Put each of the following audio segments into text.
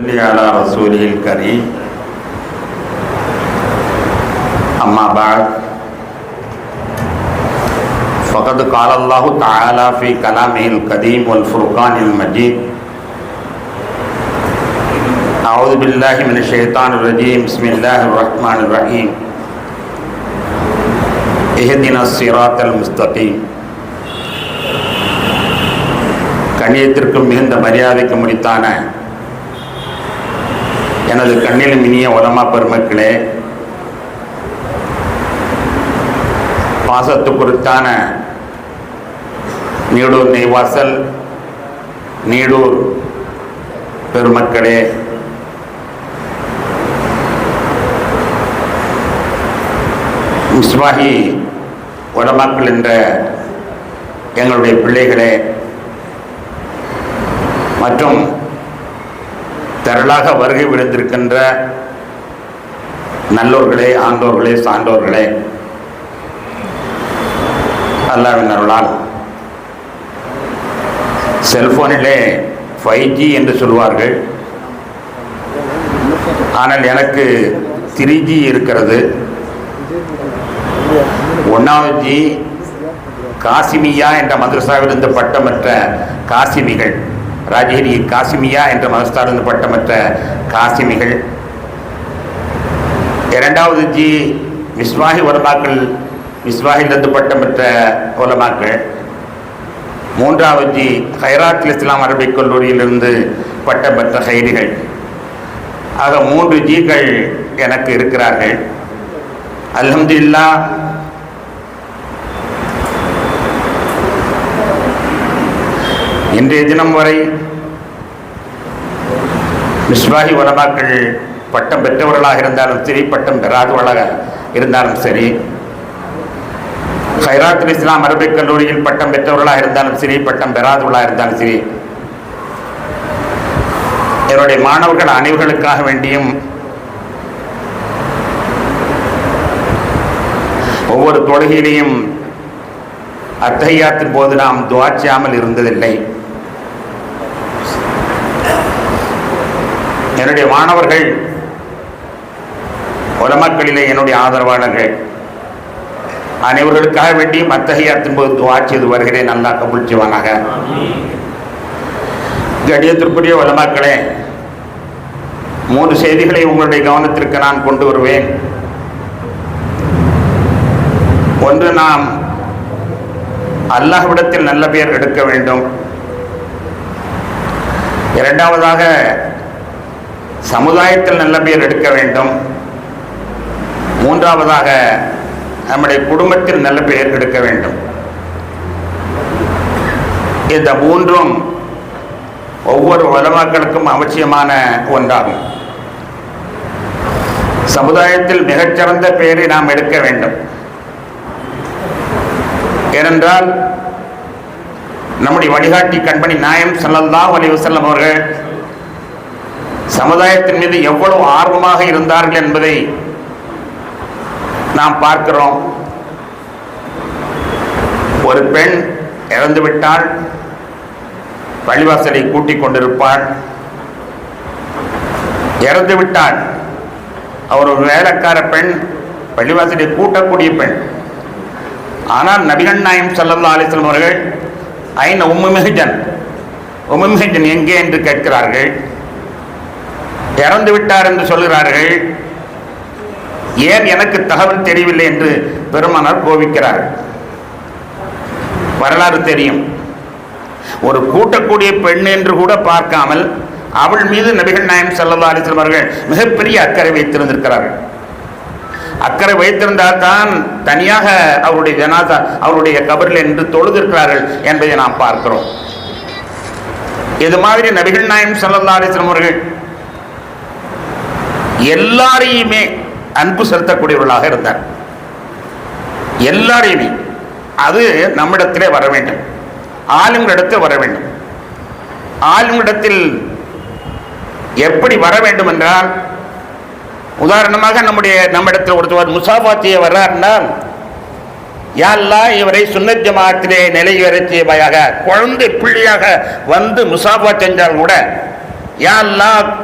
صل على رسوله الكريم أما بعد فقد قال الله تعالى في كلامه القديم والفرقان المجيد أعوذ بالله من الشيطان الرجيم بسم الله الرحمن الرحيم اهدنا الصراط المستقيم கண்ணியத்திற்கும் மிகுந்த மரியாதைக்கு முடித்தான எனது கண்ணிலும் இனிய உலமா பெருமக்களே பாசத்து குறித்தான நீடூர் நெய்வாசல் நீடூர் பெருமக்களே மிஸ்வாஹி உடமாக்கள் என்ற எங்களுடைய பிள்ளைகளே மற்றும் திரளாக வருகை விழுந்திருக்கின்ற நல்லோர்களே ஆண்டோர்களே சான்றோர்களே. அல்லாவின் அருளால் செல்போனிலே ஃபைவ் ஜி என்று சொல்வார்கள். ஆனால் எனக்கு த்ரீ ஜி இருக்கிறது. ஒன்றாவது ஜி காசிமியா என்ற மதரசாவிலிருந்து பட்டமற்ற காசிமிகள். ராஜகிரி காசிமியா என்ற மதரசாவிலிருந்து பட்டமற்ற காசிமிகள். இரண்டாவது ஜி மிஸ்வாஹி உலமாக்கள் மிஸ்வாஹிலிருந்து பட்டமற்ற உலமாக்கள். மூன்றாவது ஜி ஹைராத் இஸ்லாம் அரபிக் கல்லூரியிலிருந்து பட்டம் பெற்ற ஹைரிகள். ஆக மூன்று ஜிகள் எனக்கு இருக்கிறார்கள். அலமதுல்லா இன்றைய தினம் வரை மிஸ்வாஹி உலமாக்கள் பட்டம் பெற்றவர்களாக இருந்தாலும் சரி பட்டம் பெறாதவர்களாக இருந்தாலும் சரி ஹைராத் இஸ்லாம் அரபிக் கல்லூரியில் பட்டம் பெற்றவர்களாக இருந்தாலும் சரி பட்டம் பெறாதவர்களாக இருந்தாலும் சரி என்னுடைய மாணவர்கள் அனைவர்களுக்காக வேண்டியும் ஒவ்வொரு தொழுகையிலையும் அத்தகையாத்தின் போது நாம் துவாச்சியாமல் இருந்ததில்லை. என்னுடைய மாணவர்கள் உலமக்களிலே என்னுடைய ஆதரவாளர்கள் அனைவர்களுக்காக வேண்டி மத்தகையாத்தின் போது துவா செய்து வருகிறேன் நல்லா கபுல் செய்வானாக. கடியத்திற்குரிய உலமாக்களே மூன்று செய்திகளை உங்களுடைய கவனத்திற்கு நான் கொண்டு வருவேன். ஒன்று நாம் அல்லாஹ்விடத்தில் நல்ல பெயர் எடுக்க வேண்டும். இரண்டாவதாக சமுதாயத்தில் நல்ல பெயர் எடுக்க வேண்டும். மூன்றாவதாக நம்முடைய குடும்பத்தில் நல்ல பெயர் எடுக்க வேண்டும். இந்த மூன்றும் ஒவ்வொரு உலமாக்களுக்கும் அவசியமான ஒன்றாகும். சமுதாயத்தில் மிகச்சிறந்த பெயரை நாம் எடுக்க வேண்டும். ஏனென்றால் நம்முடைய வழிகாட்டி கண்பணி நாயம் ஸல்லல்லாஹு அலைஹி செல்லும் அவர்கள் சமுதாயத்தின் மீது எவ்வளவு ஆர்வமாக இருந்தார்கள் என்பதை நாம் பார்க்கிறோம். ஒரு பெண் இறந்துவிட்டால் பள்ளிவாசலை கூட்டிக் கொண்டிருப்பாள். இறந்து விட்டாள் அவர் ஒரு வேலைக்கார பெண் பள்ளிவாசலை கூட்டக்கூடிய பெண். ஆனால் நபிகள் நாயம் சல்லல்லா அலிஸ்லம் அவர்கள் ஐன உம்முமிஹஜன் உம்முமிஹஜன் எங்கே? என்று கேட்கிறார்கள். இறந்து விட்டார் என்று சொல்கிறார்கள். ஏன் எனக்கு தகவல் தெரியவில்லை என்று பெருமானார் கோபிக்கிறார். வரலாறு தெரியும். ஒரு கூட்டக்கூடிய பெண் என்று கூட பார்க்காமல் அவள் மீது நபிகள் நாயம் சல்லல்லா அலிஸ்லம் அவர்கள் மிகப்பெரிய அக்கறை வைத்திருந்திருக்கிறார்கள். அக்கறை வைத்திருந்தால் தான் தனியாக அவருடைய ஜனாதா அவருடைய கபரில் என்று தொழுதிருக்கிறார்கள் என்பதை நாம் பார்க்கிறோம். இது மாதிரி நபிகள் நாயம் சல்லல்லா அலிஸ்லம் அவர்கள் எல்லாரையுமே அன்பு செலுத்தக்கூடியவர்களாக இருந்தார். எல்லாரையுமே. அது நம்மிடத்திலே வர வேண்டும். ஆளுங்களிடத்தில் வர வேண்டும். ஆளுங்களிடத்தில் எப்படி வர வேண்டும் என்றால் உதாரணமாக நம்முடைய நம்மிடத்தில் ஒருத்தவர் முசாபாத்தியை வர்றார்னால் யாரெல்லாம் இவரை சுன்னத் ஜமாத்திலே நிலையுறச் குழந்தை பிள்ளையாக வந்து முசாபா செஞ்சால் கூட யாரெல்லாம்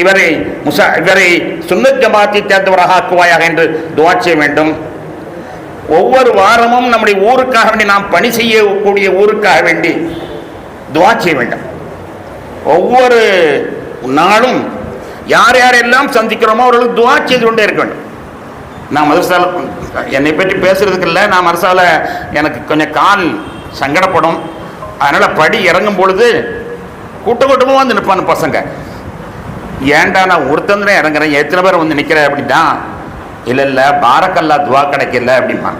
இவரை முசா இவரை சுன்னத் ஜமாத்தை சேர்ந்தவராக ஆக்குவாயாக என்று துவா செய்ய வேண்டும். ஒவ்வொரு வாரமும் நம்முடைய ஊருக்காக வேண்டி நாம் பணி செய்யக்கூடிய ஊருக்காக வேண்டி துவா செய்ய வேண்டும். ஒவ்வொரு நாளும் யார் யாரெல்லாம் சந்திக்கிறோமோ அவர்களுக்கு துவா செய்து கொண்டே இருக்க வேண்டும். நான் மதரசால என்னை பற்றி பேசுறதுக்கு இல்லை. நான் மதரசால எனக்கு கொஞ்சம் கால் சங்கடப்படும். அதனால் படி இறங்கும் பொழுது கூட்ட கூட்டமாக வந்து நிற்பான பசங்க. ஏன்டா நான் ஒருத்தன் தான் இறங்குறேன்? எத்தனை பேர் வந்து நிற்கிறேன் அப்படின்னா இல்லை இல்லை பாரக்கல்லா துவா கிடைக்கல அப்படிமா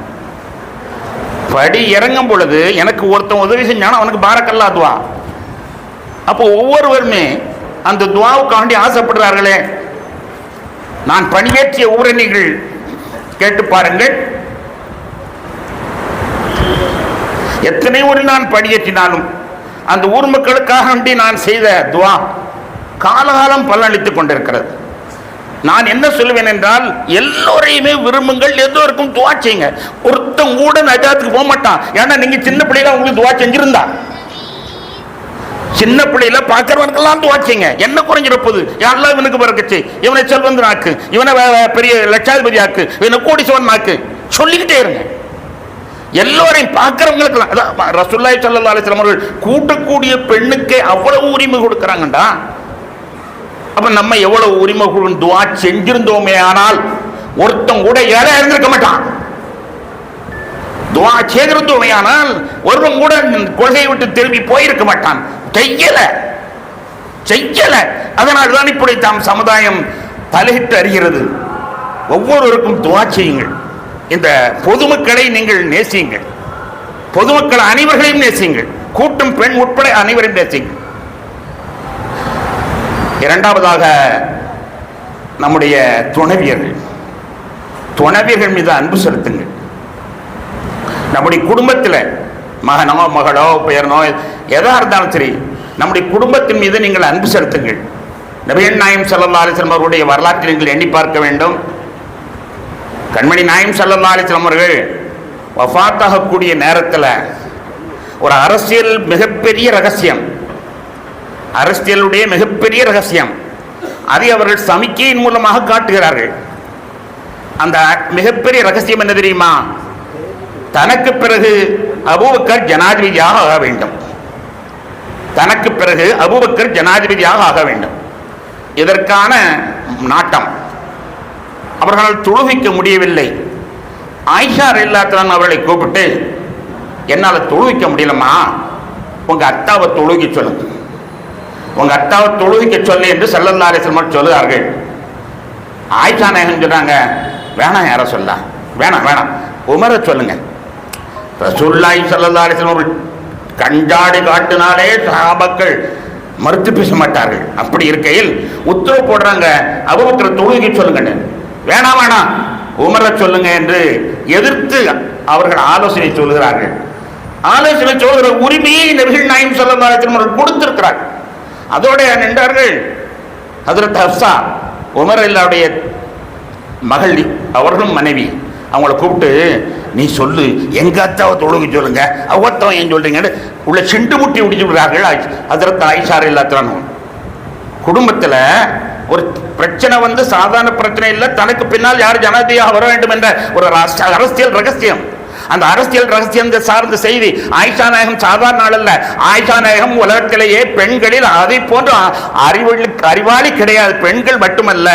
படி இறங்கும் பொழுது எனக்கு ஒருத்தன் உதவி செஞ்சானா அவனுக்கு பாரக்கல்லா துவா. அப்போ ஒவ்வொருவருமே அந்த துவாவுக்காண்டி ஆசைப்படுறார்களே. நான் பணியேற்றிய ஊரணிகள் கேட்டு பாருங்கள். எத்தனை ஊரில் நான் பணியேற்றினாலும் அந்த ஊர் மக்களுக்காக வேண்டி நான் செய்த துவா. காலகாலம் பலனளித்துக் கொண்டிருக்கிறது. நான் என்ன சொல்லுவேன் என்றால் எல்லோரையுமே விரும்புங்கள் எல்லோருக்கும் துவா செய்யுங்க. ஒருத்தன் கூட நஜாத்துக்கு போக மாட்டான். ஏன்னா நீங்க சின்ன பிள்ளையில உங்களுக்கு துவா செஞ்சிருந்தா. சின்ன பிள்ளையில பார்க்கறவனுக்கெல்லாம் துவா செய்யுங்க. என்ன குறைஞ்சிட போகுது? யாரெல்லாம் இவனுக்கு பிறகுச்சு இவனை செல்வந்தன் ஆக்கு. இவனை பெரிய லட்சாதிபதி ஆக்கு. இவனை கோடீஸ்வரன் ஆக்கு. சொல்லிக்கிட்டே இருங்க. எல்லோரையும் பார்க்கறவங்களுக்கு அதான் ரசுல்லாய் சல்லா அலிஸ்லாம் அவர்கள் கூட்டக்கூடிய பெண்ணுக்கே அவ்வளவு உரிமை கொடுக்குறாங்கண்டா. அப்ப நம்ம எவ்வளவு உரிமை குழு துவா செஞ்சிருந்தோமே ஆனால் ஒருத்தன் கூட ஏழை இருந்திருக்க மாட்டான். துவா செய்திருந்தோமே ஆனால் ஒருவன் கூட கொள்கையை விட்டு திரும்பி போயிருக்க மாட்டான். செய்யல. செய்யல. அதனால் தான் இப்படி தாம் சமுதாயம் தலையிட்டு அறிகிறது ஒவ்வொருவருக்கும் துவா செய்யுங்கள். இந்த பொதுமக்களை நீங்கள் நேசியுங்கள். பொதுமக்கள் அனைவர்களையும் நேசியுங்கள். கூட்டம் பெண் உட்பட அனைவரையும் நேசியுங்கள். இரண்டாவதாக நம்முடைய துணைவியர்கள். துணைவியர்கள் மீது அன்பு செலுத்துங்கள். நம்முடைய குடும்பத்தில் மகனோ மகளோ பெயரனோ எதாக இருந்தாலும் சரி நம்முடைய குடும்பத்தின் மீது நீங்கள் அன்பு செலுத்துங்கள். நபியன் நாயம் சல்லா அலிஸ்லம் அவருடைய வரலாற்றை நீங்கள் எண்ணி பார்க்க வேண்டும். கண்மணி நாயம் சல்லா அலிஸ்லம் அவர்கள் வஃபாத்தாகக்கூடிய நேரத்தில் ஒரு அரசியல் மிகப்பெரிய ரகசியம். அரசியலுடைய மிகப்பெரிய ரகசியம். அதை அவர்கள் சமிக்கையின் மூலமாக காட்டுகிறார்கள். அந்த மிகப்பெரிய ரகசியம் என்ன தெரியுமா? தனக்கு பிறகு அபூபக்கர் ஜனாதிபதியாக ஆக வேண்டும். தனக்கு பிறகு அபூபக்கர் ஜனாதிபதியாக ஆக வேண்டும். இதற்கான நாட்டம். அவர்களால் தொழுவிக்க முடியவில்லை. ஆயிஷா இல்லாத்தான் அவர்களை கூப்பிட்டு என்னால் தொழுவிக்க முடியலம்மா. உங்க அத்தாவை தொழுகி சொல்லுங்க. உங்க அத்தாவை தொழுவிக்க சொல்லு என்று செல்லல்லா அலிஸ்லமர் சொல்லுகிறார்கள். ஆயிஷா நாயகன் சொன்னாங்க வேணாம் யாரை சொல்ல. வேணாம் வேணாம். உமரை சொல்லுங்க. ரசூல்லாய் சல்லல்லா ஒரு கஞ்சாடி காட்டினாலே சஹாபாக்கள் மறுத்து பேச மாட்டார்கள். அப்படி இருக்கையில் உத்தரவு போடுறாங்க. அபுபக்கர தொழுகை சொல்லுங்க வேணாம் வேணாம். உமரை சொல்லுங்க என்று எதிர்த்து அவர்கள் ஆலோசனை சொல்கிறார்கள் ஆலோசனை சொல்கிற உரிமையை நபிகள் நாயம் சல்லல்லா கொடுத்திருக்கிறார்கள் அதோட நின்றார்கள். அதிரத் ஹப்சா உமர் அல்லாவுடைய மகள் அவர்களும் மனைவி அவங்கள கூப்பிட்டு நீ சொல்லு எங்க அத்தாவை தொழுகை சொல்லுங்க அவத்தவன் ஏன் சொல்றீங்கன்னு உள்ள சிண்டு முட்டி முடிச்சு விடுறார்கள் அதற்கு ஐசார் இல்லாத்தானும் குடும்பத்தில் ஒரு பிரச்சனை வந்து சாதாரண பிரச்சனை இல்லை தனக்கு பின்னால் யார் ஜனாதியாக வர வேண்டும் என்ற ஒரு அரசியல் ரகசியம். அந்த அரசியல் ரகசியம் சார்ந்த செய்தி. ஆயிஷா நாயகம் சாதாரண நாள் அல்ல. ஆயிஷா நாயகம் உலகத்திலேயே பெண்களில் அதை போன்ற அறிவழி அறிவாளி கிடையாது. பெண்கள் மட்டுமல்ல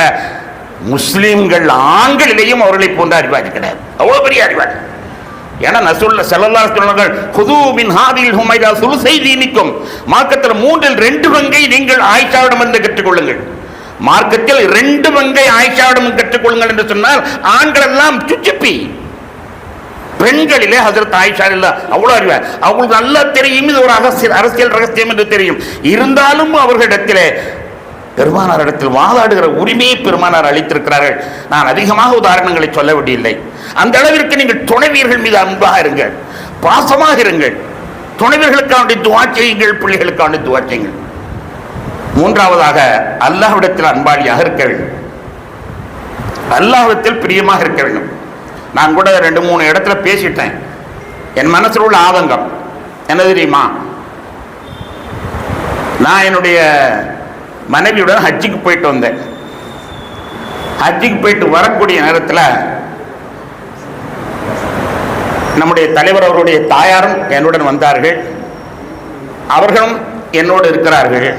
முஸ்லீம்கள் ஆண்களிலேயும் அவர்களை போன்ற அறிவாளி கிடையாது. அவ்வளோ பெரிய அறிவாளி. ஏன்னா நசுல்ல செல்லல்லா சொன்னார்கள் குது மின் ஹாதில் ஹுமைரா சுல் செய்தி நிற்கும் மார்க்கத்தில் மூன்றில் ரெண்டு பங்கை நீங்கள் ஆயிஷாவிடம் வந்து கற்றுக்கொள்ளுங்கள். மார்க்கத்தில் ரெண்டு பங்கை ஆயிஷாவிடம் கற்றுக்கொள்ளுங்கள் என்று சொன்னால் ஆண்கள் எல்லாம் சுச்சுப்பி பெண்களிலே ஹசரத் ஆயிஷா இல்ல அவ்வளோ அறிவார். அவங்களுக்கு நல்லா தெரியும் இது ஒரு அரசியல் அரசியல் ரகசியம் என்று தெரியும். இருந்தாலும் அவர்களிடத்திலே பெருமானார் இடத்தில் வாதாடுகிற உரிமையை பெருமானார் அளித்திருக்கிறார்கள். நான் அதிகமாக உதாரணங்களை சொல்ல வேண்டியில்லை அந்த அளவிற்கு நீங்கள் துணைவியர்கள் மீது அன்பாக இருங்கள். பாசமாக இருங்கள். துணைவியர்களுக்காண்டி துவா செய்யுங்கள் பிள்ளைகளுக்காண்டி துவா செய்யுங்கள். மூன்றாவதாக அல்லாஹ்விடத்தில் அன்பாளியாக இருக்க வேண்டும். அல்லாஹ்விடத்தில் பிரியமாக இருக்க வேண்டும். நான் கூட ரெண்டு மூணு இடத்துல பேசிட்டேன். என் மனசில் உள்ள ஆதங்கம். என்ன தெரியுமா? நான் என்னுடைய மனைவியுடன் ஹஜ்ஜுக்கு போயிட்டு வந்தேன். ஹஜ்ஜுக்கு போயிட்டு வரக்கூடிய நேரத்தில் நம்முடைய தலைவர் அவருடைய தாயாரும் என்னுடன் வந்தார்கள். அவர்களும் என்னோடு இருக்கிறார்கள்.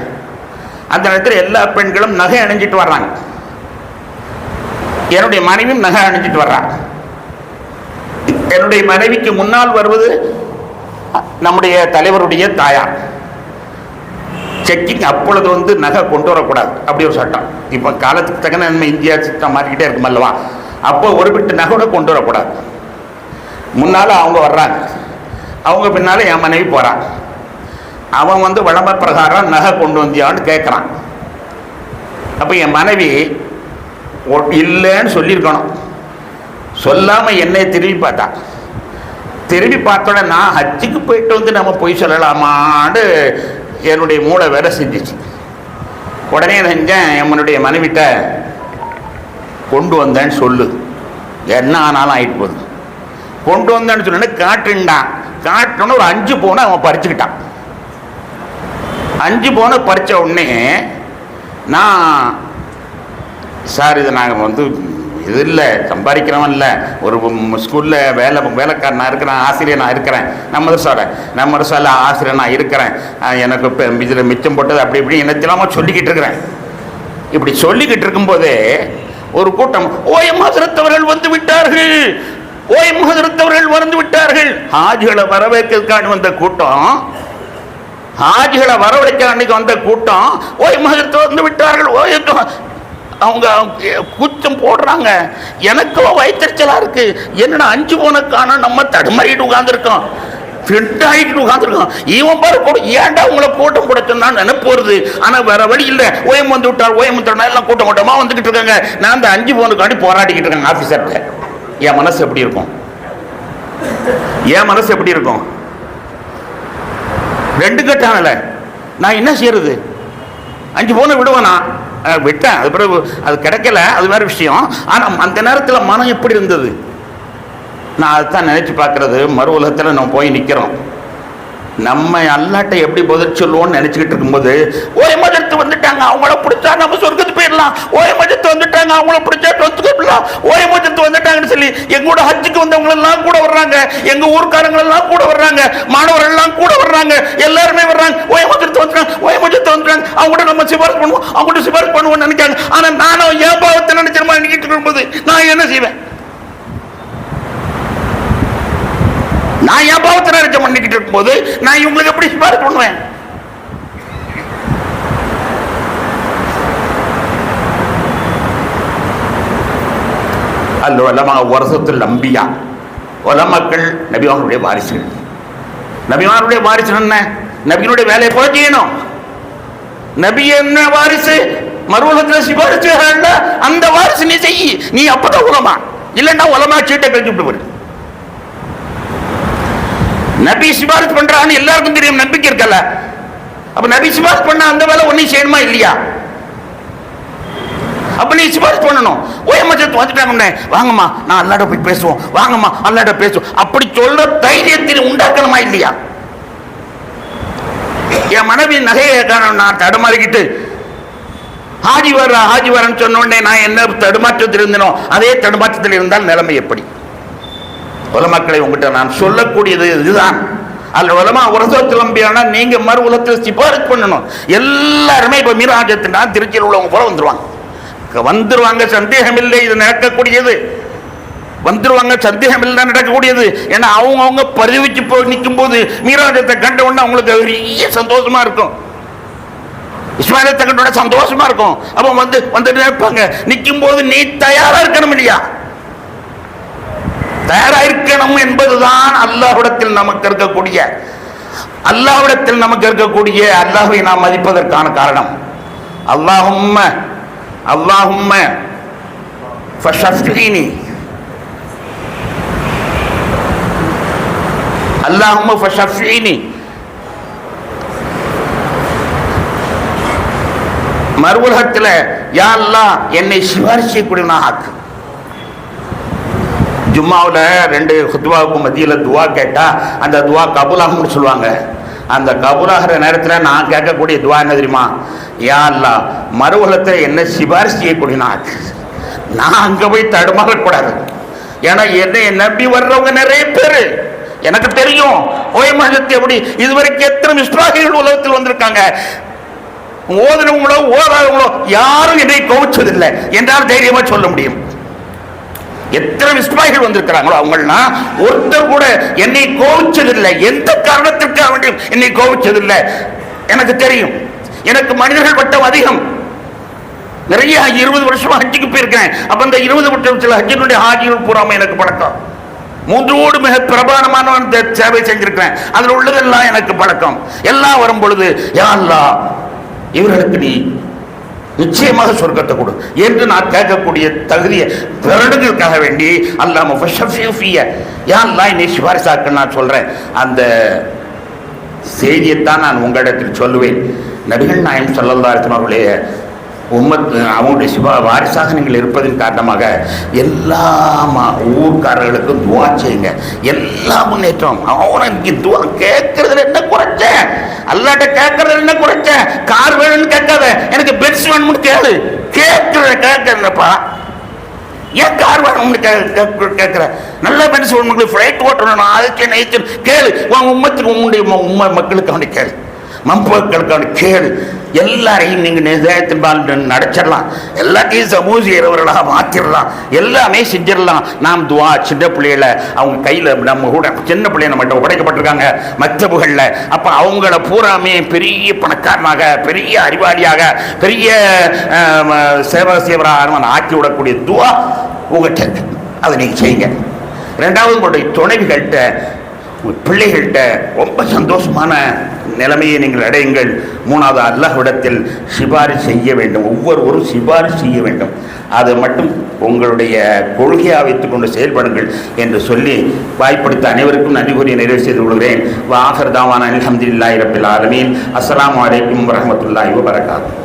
அந்த நேரத்தில் எல்லா பெண்களும் நகை அணிஞ்சிட்டு வர்றாங்க. என்னுடைய மனைவியும் நகை அணிஞ்சிட்டு வர்றாங்க. என்னுடைய மனைவிக்கு முன்னால் வருவது நம்முடைய தலைவருடைய தாயார். செக்கிங் அப்பொழுது வந்து நகை கொண்டு வரக்கூடாது. அப்படி ஒரு சட்டம். இப்போ காலத்துக்கு தக்கன நம்ம இந்தியா சிஸ்டம் மாறிக்கிட்டே இருக்கும் அல்லவா? அப்போ ஒரு பிட்டு நகை கொண்டு வரக்கூடாது. முன்னால் அவங்க வர்றாங்க. அவங்க பின்னால் என் மனைவி போகிறான் அவன் வந்து விளம்பர பிரகாரம் நகை கொண்டு வந்தியான்னு கேட்குறான் அப்போ என் மனைவி இல்லைன்னு சொல்லியிருக்கணும். சொல்லாமல் என்னை திரும்பி பார்த்தான் திரும்பி பார்த்தோட நான் ஹஜ்ஜுக்கு போயிட்டு வந்து நம்ம பொய் சொல்லலாமான்னு என்னுடைய மூளை வேலை செஞ்சிச்சு. உடனே செஞ்சேன் என்னுடைய மனைவிட்ட கொண்டு வந்தேன்னு சொல்லு. என்ன ஆனாலும் ஆயிட்டு போகுது. கொண்டு வந்தேன்னு சொன்னோன்னே காட்டுண்டான். காட்டுன்னு ஒரு அஞ்சு பவுனை அவன் பறிச்சுக்கிட்டான். அஞ்சு பவுனை பறித்த உடனே நான் சார் இது நாங்கள் வந்து இது இல்லை சம்பாதிக்கிறவன் இல்லை. ஒரு ஸ்கூலில் வேலை வேலைக்காரன் நான் இருக்கிறேன். ஆசிரியர் நான் இருக்கிறேன் நம்ம சார் நம்ம மதரசாவில் ஆசிரியர் நான் இருக்கிறேன் எனக்கு இப்போ இதில் மிச்சம் போட்டது அப்படி இப்படி என்னத்தெல்லாமோ சொல்லிக்கிட்டு இருக்கிறேன். இப்படி சொல்லிக்கிட்டு இருக்கும்போதே ஒரு கூட்டம் ஓயம் ஹசரத்தவர்கள் வந்து விட்டார்கள். ஓயம் ஹசரத்தவர்கள் வந்து விட்டார்கள். ஹாஜிகளை வரவேற்கிறதுக்கான வந்த கூட்டம் ஹாஜிகளை வரவழைக்க அன்னைக்கு வந்த கூட்டம் ஓய் மகத்தை வந்து விட்டார்கள். ஓய் அவங்க கூச்சம் போடுறாங்க. எனக்கும் வயிற்றுச்சலா இருக்கு. என்னடா அஞ்சு போனக்கான நம்ம தடுமாறிட்டு உட்காந்துருக்கோம் ஃபிட் ஆகிட்டு உட்காந்துருக்கோம் இவன் பாரு கூட ஏன்டா உங்களை கூட்டம் கூட சொன்னான்னு நினைப்பு வருது. ஆனால் வேற வழி இல்லை. ஓயம் வந்து விட்டார் ஓயம் வந்துட்டா எல்லாம் கூட்டம் கூட்டமாக வந்துக்கிட்டு இருக்காங்க. நான் அந்த அஞ்சு போனுக்காண்டி போராடிக்கிட்டு இருக்கேன் ஆஃபீஸர்கிட்ட என் மனசு எப்படி இருக்கும்? என் மனசு எப்படி இருக்கும்? ரெண்டு கட்டானல நான் என்ன செய்யறது? அஞ்சு போன விடுவேனா? விட்டேன். அது பிறகு அது கிடைக்கல. அது வேறு விஷயம். ஆனால் அந்த நேரத்தில் மனம் எப்படி இருந்தது? நான் அதுதான் நினச்சி பார்க்குறது. மறு உலகத்தில் நம்ம போய் நிற்கிறோம் நம்ம அல்லாட்டை எப்படி பதில் சொல்லுவோம்னு நினைச்சுக்கிட்டு இருக்கும்போது ஒரு மதத்து வந்துட்டாங்க அவங்கள பிடிச்சா நம்ம சொர்க்கத்து போயிடலாம். ஓயமஜத்து வந்துட்டாங்க அவங்கள பிடிச்சா டுவெல்த்துக்கு போயிடலாம். ஓயமஜத்து வந்துட்டாங்கன்னு சொல்லி எங்களோட ஹஜ்ஜுக்கு வந்தவங்க எல்லாம் கூட வர்றாங்க. எங்க ஊர்க்காரங்க எல்லாம் கூட வர்றாங்க. மாணவர்கள் எல்லாம் கூட வர்றாங்க. எல்லாருமே வர்றாங்க. ஓயமஜத்து வந்துட்டாங்க ஓயமஜத்து வந்துட்டாங்க அவங்கள்ட்ட நம்ம சிபாரிசு பண்ணுவோம். அவங்கள்ட்ட சிபாரிசு பண்ணுவோம்னு நினைக்காங்க. ஆனா நானும் ஏன் பாவத்தை நினைச்ச மாதிரி நினைக்கிட்டு இருக்கும்போது நான் என்ன செய்வேன்? நான் என் பாவத்தை நினைச்ச பண்ணிக்கிட்டு இருக்கும்போது நான் இவங்களுக்கு எப்படி சிபாரிசு பண்ணுவேன்? அல்ல உலமா வருஷத்தில் நம்பியா உலமக்கள் நபிமாருடைய வாரிசுகள். நபிமாருடைய வாரிசு என்ன? நபியினுடைய வேலையை போல செய்யணும். நபி என்ன வாரிசு? மறுவுலகத்தில் சிபாரிசு அந்த வாரிசு நீ செய் நீ அப்பதான் உலமா. இல்லைன்னா உலமா சீட்டை கழிச்சு விட்டு நபி சிபாரிசு பண்றான்னு எல்லாருக்கும் தெரியும் நம்பிக்கை இருக்கல அப்ப நபி சிபாரிசு பண்ண அந்த வேலை ஒன்னும் செய்யணுமா இல்லையா? அப்ப நீ சிபாரிசு பண்ணணும். ஓய மச்சத்து வந்துட்டாங்க வாங்கம்மா நான் அல்லாட போய் பேசுவோம். வாங்கம்மா அல்லாட பேசுவோம். அப்படி சொல்ற தைரியத்தில் உண்டாக்கணுமா இல்லையா? என் மனைவி நகையை நான் தடுமாறிக்கிட்டு ஹாஜி வர ஹாஜி வரன்னு சொன்ன நான் என்ன தடுமாற்றத்தில் இருந்தனோ அதே தடுமாற்றத்தில் இருந்தால் நிலைமை எப்படி? உலமக்களை உங்ககிட்ட நான் சொல்லக்கூடியது இதுதான். அல்ல உலமா உரசத்தில் நம்பியானா நீங்க மறு உலகத்தில் சிபாரிசு பண்ணணும். எல்லாருமே இப்ப மீராஜத்தினா திருச்சியில் உள்ளவங்க போல வந்துருவாங்க. வந்துருவாங்க சந்தேகம் இல்லை இது நடக்கக்கூடியது. வந்துருவாங்க சந்தேகம் இல்லை நடக்கக்கூடியது. ஏன்னா அவங்க அவங்க பரிவிச்சு போய் நிற்கும் போது மீராஜத்தை கண்ட உடனே அவங்களுக்கு பெரிய சந்தோஷமா இருக்கும். இஸ்மாயிலத்தை கண்ட உடனே சந்தோஷமா இருக்கும். அப்போ வந்து வந்துட்டு இருப்பாங்க நிற்கும் போது நீ தயாரா இருக்கணும் இல்லையா? தயாராயிருக்கணும் என்பதுதான் அல்லாஹ்விடத்தில் நமக்கு இருக்கக்கூடிய அல்லாஹ்விடத்தில் நமக்கு இருக்கக்கூடிய அல்லாஹை நாம் மதிப்பதற்கான காரணம். அல்லாஹும்ம அல்லாஹும்ம ஃபஷஃபினி அல்லாஹும்ம ஃபஷஃபினி மறுவுலகத்தில் யா அல்லாஹ் என்னை சிபாரிசைக்கூடியவனாக ஆக்கு ஜும்மாவில் ரெண்டு ஹுத்வாவுக்கு மத்தியில் துவா கேட்டால் அந்த துவா கபுலாகும்னு சொல்லுவாங்க. அந்த கபூலாகிற நேரத்தில் நான் கேட்கக்கூடிய துவா என்ன தெரியுமா? யா அல்லா மறுவலத்தில் என்ன சிபாரிசு செய்யக்கூடிய நான் நான் அங்கே போய் தடுமாறக்கூடாது. ஏன்னா என்னை நம்பி வர்றவங்க நிறைய பேர். எனக்கு தெரியும். ஓய் மகத்தை எப்படி? இதுவரைக்கும் எத்தனை விஸ்வாசிகள் உலகத்தில் வந்திருக்காங்க? ஓதுனவங்களோ ஓதாதவங்களோ யாரும் என்னை கோவிச்சதில்லை என்றால் தைரியமாக சொல்ல முடியும். எத்தனை விஸ்வாயிகள் வந்திருக்கிறாங்களோ அவங்களாம் ஒருத்தர் கூட என்னை கோவிச்சதில்லை. எந்த காரணத்திற்காக வேண்டியும் என்னை கோவிச்சதில்லை? எனக்கு தெரியும். எனக்கு மனிதர்கள் வட்டம் அதிகம். நிறைய இருபது வருஷமா ஹஜ்ஜுக்கு போயிருக்கேன் அப்ப அந்த இருபது வருஷத்துல ஹஜ்ஜினுடைய ஹாஜிகள் பூராம எனக்கு பழக்கம். மூன்றோடு மிக பிரபானமான சேவை செஞ்சிருக்கிறேன். அதில் உள்ளதெல்லாம் எனக்கு பழக்கம். எல்லாம் வரும் பொழுது யா இவர்களுக்கு நீ நிச்சயமாக சொர்க்கத்தை கொடு என்று நான் கேட்கக்கூடிய தகுதியை பிறடுகளுக்காக வேண்டி அல்லாம யா அல்லாஹ் சிபாரிசாக்கு நான் சொல்கிறேன் அந்த செய்தியைத்தான் நான் உங்களிடத்தில் சொல்லுவேன். நபிகள் நாயம் சொல்லல்லா அவர்களே உம்மத் அவங்களுடைய சிவா வாரிசாக நீங்கள் இருப்பதன் காரணமாக எல்லா ஊர்க்காரர்களுக்கும் துவா செய்யுங்க. எல்லா முன்னேற்றம் அவனுக்கு துவா கேட்கறதுல அல்லாட்ட கேட்கறது என்ன குறைச்ச? கார் வேணும்னு கேட்காத. எனக்கு பெட்ஸ் வேணும்னு கேளு. கேட்கிற கேட்கறப்பா ஏன் கார் வேணும்னு கேட்கிற? நல்ல பெட்ஸ் உங்களுக்கு ஃப்ளைட் ஓட்டணும் அதுக்கு நேச்சர் கேளு. உன் உம்மத்துக்கு உன்னுடைய உண்மை மக்களுக்கு அவனை கேளு. மம்பக்களுக்கு கேடு. எல்லாரையும் நீங்கள் நிதாயத்தின்பால் நடச்சிடலாம். எல்லாத்தையும் சமூக இரவர்களாக மாற்றிடலாம் எல்லாமே செஞ்சிடலாம். நாம் துவா சின்ன பிள்ளைகளை அவங்க கையில் நம்ம கூட சின்ன பிள்ளைய நம்மகிட்ட உடைக்கப்பட்டிருக்காங்க மக்தபுகளில் அப்போ அவங்கள பூராமே பெரிய பணக்காரனாக பெரிய அறிவாளியாக பெரிய சேவா சேவ சேவராக ஆக்கி விடக்கூடிய துவா உங்கள்கிட்ட அதை நீங்கள் செய்யுங்க. ரெண்டாவது உங்களுடைய துணைவிகள்கிட்ட பிள்ளைகள்கிட்ட ரொம்ப சந்தோஷமான நிலைமையை நீங்கள் அடையுங்கள். மூணாவது அல்லாஹ்விடத்தில் சிபாரிசு செய்ய வேண்டும். ஒவ்வொருவரும் சிபாரிசு செய்ய வேண்டும். அது மட்டும் உங்களுடைய கொள்கையாக வைத்துக்கொண்டு செயல்படுங்கள் என்று சொல்லி வாய்ப்படுத்த அனைவருக்கும் நன்றி கூறிய நிறைவு செய்து கொள்கிறேன். வாஹர் தாவான் அலமதுல்லாஹி ரபில் ஆலமீன். அஸ்லாம் அலைக்கும் வரமத்துல்லாஹி வபரகாத்துஹு